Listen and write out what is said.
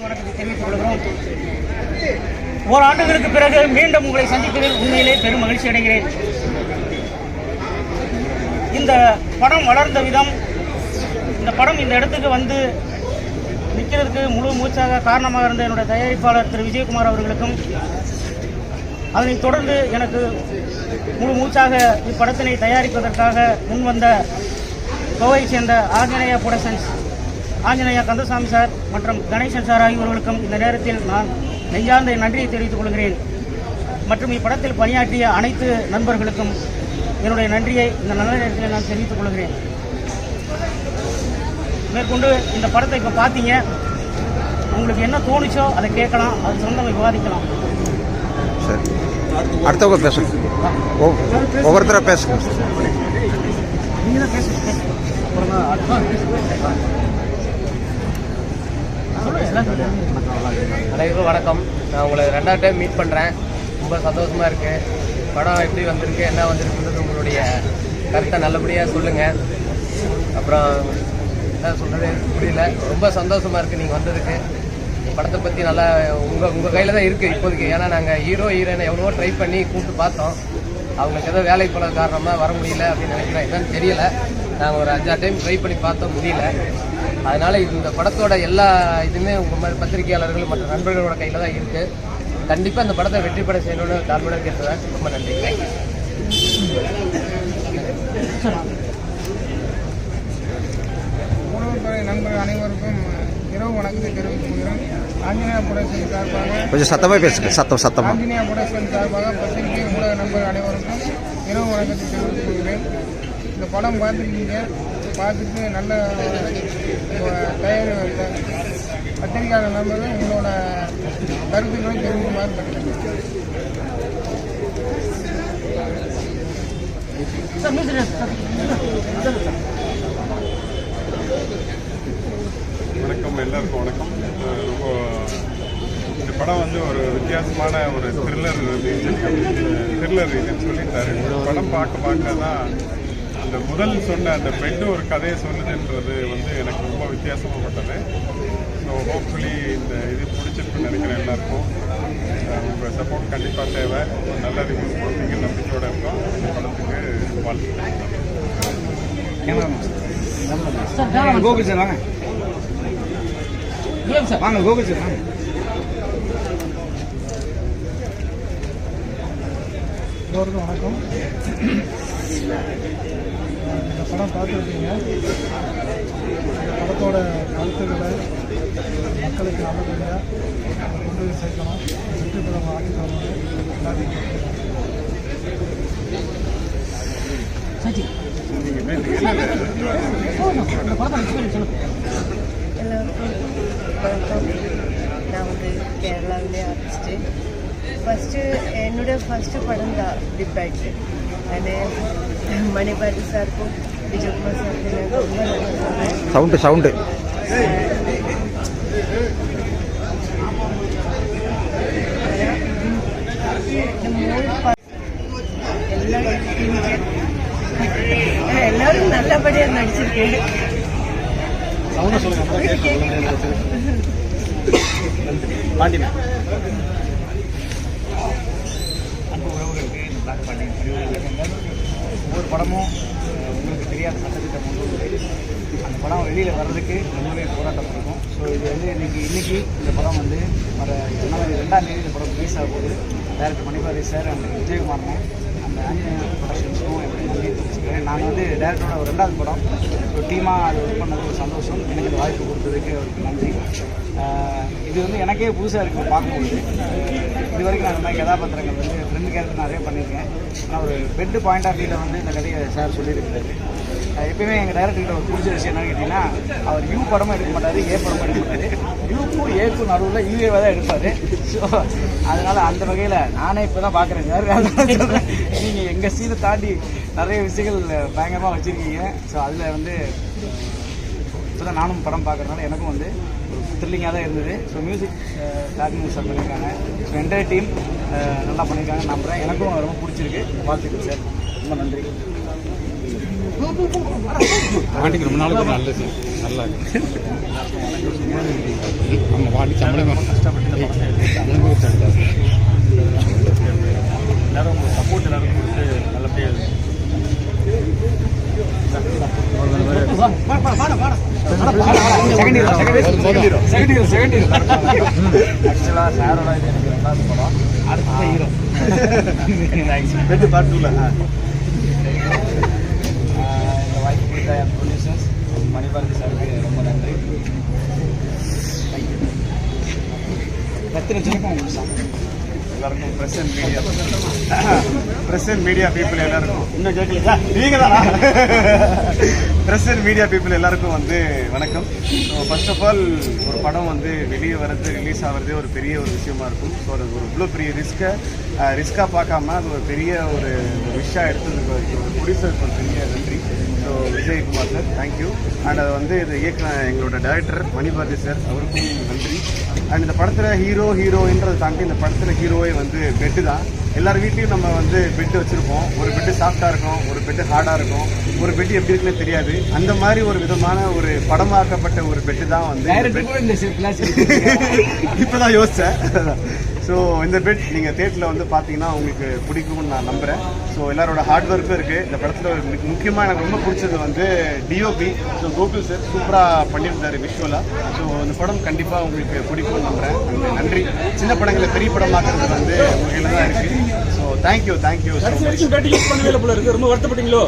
வணக்கத்தை தெரிவித்துக் கொள்கிறோம் ஓராண்டுகளுக்கு பிறகு மீண்டும் உங்களை சந்திப்பதில் உண்மையிலே பெரும் மகிழ்ச்சி அடைகிறேன். இந்த படம் வளர்ந்த விதம் இந்த படம் இந்த இடத்துக்கு வந்து நிற்கிறதுக்கு முழு மூச்சாக காரணமாக இருந்த என்னுடைய தயாரிப்பாளர் திரு. விஜயகுமார் அவர்களுக்கும் அதனைத் தொடர்ந்து எனக்கு முழு மூச்சாக இப்படத்தினை தயாரிப்பதற்காக முன்வந்த கோவையை சேர்ந்த ஆஞ்சநேய புரொடக்ஷன்ஸ் ஆஞ்சநேயா கந்தசாமி சார் மற்றும் கணேசன் சார் ஆகியோர்களுக்கும் இந்த நேரத்தில் நான் நெஞ்சார்ந்த நன்றியை தெரிவித்துக் கொள்கிறேன். மற்றும் இப்படத்தில் பணியாற்றிய அனைத்து நண்பர்களுக்கும் என்னுடைய நன்றியை இந்த நல்ல நேரத்தில் நான் தெரிவித்துக் கொள்கிறேன். மேற்கொண்டு இந்த படத்தை இப்போ பார்த்தீங்க உங்களுக்கு என்ன தோணுச்சோ அதை கேட்கலாம் அது சொந்தமாக விவாதிக்கலாம். சரி. அடுத்தவங்க ஒவ்- ஒவ்வொருத்தராக பேசுங்க. நீங்கள் தான் பேசுங்க. அனைவருக்கும் வணக்கம். நான் உங்களை ரெண்டாவது டைம் மீட் பண்ணுறேன் ரொம்ப சந்தோஷமாக இருக்குது படம் எப்படி வந்திருக்கு என்ன வந்திருக்குன்றது உங்களுடைய கருத்தை நல்லபடியாக சொல்லுங்கள் அப்புறம் என்ன சொல்கிறது புரியல. ரொம்ப சந்தோஷமாக இருக்குது நீங்கள் வந்ததுக்கு. படத்தை பற்றி நல்லா உங்கள் உங்கள் கையில் தான் இருக்குது இப்போதைக்கு. ஏன்னா நாங்கள் ஹீரோ ஹீரோயினை எவ்வளவோ ட்ரை பண்ணி கூப்பிட்டு பார்த்தோம். அவங்களுக்கு ஏதோ வேலை போல காரணமாக வர முடியல அப்படின்னு நினைக்கிறேன். என்னன்னு தெரியல. நாங்கள் ஒரு அஞ்சாறு டைம் ட்ரை பண்ணி பார்த்தோம் முடியல. அதனால இந்த படத்தோட எல்லா இதுவுமே உங்க மாதிரி பத்திரிகையாளர்கள் மற்ற நண்பர்களோட கையில தான் இருக்கு. கண்டிப்பா இந்த படத்தை வெற்றி பெற செய்யணும்னு தாழ்மையுடன் கேட்டுறேன் ரொம்ப நன்றி. உணவுத்துறை நண்பர்கள் அனைவருக்கும் இரவு வணக்கத்தை தெரிவித்துக் கொள்கிறேன். ஆஞ்சநேயா புரட்சியின் சார்பாக கொஞ்சம் சத்தமாக பேசுங்க சத்தம் சத்தமாக ஆஞ்சநேயா புரட்சியின் சார்பாக பத்திரிகை ஊடக நண்பர்கள் அனைவருக்கும் இரவு வணக்கத்தை தெரிவித்துக் கொள்கிறேன். இந்த படம் பார்த்துருக்கீங்க. பார்த்துட்டு நல்ல அஹ், தயார் பத்திரிகையாளர் நண்பர்கள் உங்களோட கருத்துக்களும் தெரிஞ்சுமாறு வணக்கம் எல்லாருக்கும் வணக்கம். ரொம்ப இந்த படம் வந்து ஒரு வித்தியாசமான ஒரு த்ரில்லர் த்ரில்லர் இதுன்னு சொல்லி இந்த படம் பார்க்க பார்க்க தான் அந்த முதல் சொன்ன அந்த பெட்டு ஒரு கதையை சொல்லுதுன்றது வந்து எனக்கு ரொம்ப வித்தியாசமாகப்பட்டது. ஸோ ஹோப்ஃபுல்லி இந்த இது பிடிச்சிருக்குன்னு நினைக்கிறேன் எல்லாருக்கும். அஹ் உங்க சப்போர்ட் கண்டிப்பாக தேவை. நல்ல ரிவ்யூஸ் கொடுப்பீங்க நம்பிக்கையோட இருக்கோம். இந்த படத்துக்கு வாழ்த்துக்கள் சார் தேவராமன் கோகுல் சார் வாங்க. ஏன் சார். வாங்க கோகுல் சார் வாங்க. எல்லோருக்கும் வணக்கம். இந்த படம் பார்த்துருக்கீங்க. இந்த படத்தோட கருத்துக்களை மக்களுக்கு நல்லபடியாக கொண்டு போய் சேர்க்கணும். வெற்றி படம் ஆக்கி தரணும். நான் ஒரு கேரளாவிலே ஆர்டிஸ்ட்டு ஃபஸ்ட்டு என்னோடய ஃபஸ்ட்டு படம் தான் தி અને மணிபாரதி சாருக்கும் விஜயகுமார் சாருக்கும் நான் ரொம்ப நன்றி சொல்றேன் சவுண்டு சவுண்டு இந்த மூணு ப- எல்லாரும் ஆனா, எல்லாரும் நல்லபடியாக நடிச்சிருக்கேன் அன்பு படமும் உங்களுக்கு தெரியாத சட்டத்திட்டம் கொண்டு வந்து அந்த படம் வெளியில் வர்றதுக்கு ரொம்பவே போராட்டம் இருக்கும் ஸோ இது வந்து இன்றைக்கி இன்றைக்கி இந்த படம் வந்து வர ஜனவரி ரெண்டாம் தேதி இந்த படம் ரிலீஸ் ஆக போகுது. டேரக்டர் மணிபாரி சார் அண்ட் விஜயகுமார்னு அந்த ஆஞ்சநேயர் ப்ரொடக்ஷன்ஸும் எப்படி நன்றி நான் வந்து டேரக்டரோட ஒரு ரெண்டாவது படம். ஒரு டீமாக அது ஒர்க் பண்ணது ஒரு சந்தோஷம். எனக்கு இந்த வாய்ப்பு கொடுத்ததுக்கு அவருக்கு நன்றி. இது வந்து எனக்கே புதுசாக இருக்குது பார்க்கும்போது. இது வரைக்கும் நான் இந்த மாதிரி கதாபாத்திரங்கள் வந்து ஃப்ரெண்டு கேரக்டர் நிறைய பண்ணியிருக்கேன். ஆனால் ஒரு பெட்டு பாயிண்ட் ஆஃப் வியூவில் வந்து இந்த கதையை சார் சொல்லியிருக்காரு எப்பயுமே எங்கள் டேரக்டர்கிட்ட ஒரு பிடிச்ச விஷயம் என்னன்னு கேட்டிங்கன்னா அவர் யூ படமும் எடுக்க மாட்டார் ஏ படமும் எடுக்க மாட்டார். யூக்கும் ஏக்கும் நடுவில் யூஏவாக தான் எடுப்பார். ஸோ அதனால் அந்த வகையில் நானே இப்போ தான் பார்க்குறேன் சார் நீங்கள் எங்கள் சீனை தாண்டி நிறைய விஷயங்கள் பயங்கரமாக வச்சுருக்கீங்க. ஸோ அதில் வந்து இப்போ தான் நானும் படம் பார்க்குறதுனால எனக்கும் வந்து ஒரு த்ரில்லிங்காக தான் இருந்தது. ஸோ மியூசிக் டாக்மிங் சார் பண்ணியிருக்காங்க. ஸோ என்டையர் டீம் நல்லா பண்ணியிருக்காங்க நம்புகிறேன் எனக்கும் ரொம்ப பிடிச்சிருக்கு. வாழ்த்துக்கள் சார் ரொம்ப நன்றி. பாண்டிக்கு ரொம்ப நாள் நல்லது. நல்லா நம்ம பாண்டி சம்பளம். கஷ்டப்பட்டு எல்லாரும் சப்போர்ட் எல்லாரும் கொடுத்து நல்லபடியாக ஆக்சுவலாக சாரோட இது எனக்கு ரெண்டாவது படம் அடுத்த ஹீரோ பார்ட் டூவில் இந்த வாய்ப்பு கொடுத்த என் ப்ரொடியூசர்ஸ் மணிபாரதி சாருக்கு ரொம்ப நன்றி எல்லாருக்கும். Press and media press and media people எல்லாருக்கும் இன்னும் கேட்கல நீங்க தானா ப்ரெஸ் அண்ட் மீடியா பீப்புள் எல்லாருக்கும் வந்து வணக்கம். ஸோ ஃபர்ஸ்ட் ஆஃப் ஆல் ஒரு படம் வந்து வெளியே வர்றது ரிலீஸ் ஆகிறதே ஒரு பெரிய ஒரு விஷயமா இருக்கும். ஸோ அது ஒரு இவ்வளோ பெரிய ரிஸ்க்கை ரிஸ்க்காக பார்க்காம அது ஒரு பெரிய ஒரு விஷயம் எடுத்ததுக்கு ஒரு ப்ரொடியூசருக்கு ஒரு பெரிய நன்றி. So Vijayakumar sir thank you and அதை வந்து இது இயக்குன எங்களோட டைரக்டர் மணிபாதி சார் அவருக்கும் நன்றி. அண்ட் இந்த படத்தில் ஹீரோ ஹீரோயின்றதை தாண்டி இந்த படத்தில் ஹீரோவே வந்து பெட்டு தான். எல்லார் வீட்லேயும் நம்ம வந்து பெட்டு வச்சுருப்போம். ஒரு பெட்டு சாஃப்டாக இருக்கும் ஒரு பெட்டு ஹார்டாக இருக்கும். ஒரு பெட்டு எப்படி இருக்குன்னு தெரியாது. அந்த மாதிரி ஒரு விதமான ஒரு படமாக்கப்பட்ட ஒரு பெட்டு தான் வந்து இப்போதான் யோசித்தேன் ஸோ இந்த பெட் நீங்கள் தேட்டரில் வந்து பார்த்தீங்கன்னா உங்களுக்கு பிடிக்கும்னு நான் நம்புகிறேன் ஸோ எல்லாரோட ஹார்ட் ஒர்க்கும் இருக்குது இந்த படத்தில் முக்கியமாக எனக்கு ரொம்ப பிடிச்சது வந்து டிஓபி ஸோ கோகுல் சார் சூப்பராக பண்ணியிருந்தார் விஷுவலாக ஸோ இந்த படம் கண்டிப்பாக உங்களுக்கு பிடிக்கும்னு நம்புகிறேன் நன்றி. சின்ன படங்களை பெரிய படமாக்குறது வந்து உங்கள் தான் இருக்குது so thank you thank you so much ரொம்ப வருத்தப்பட்டீங்களோ?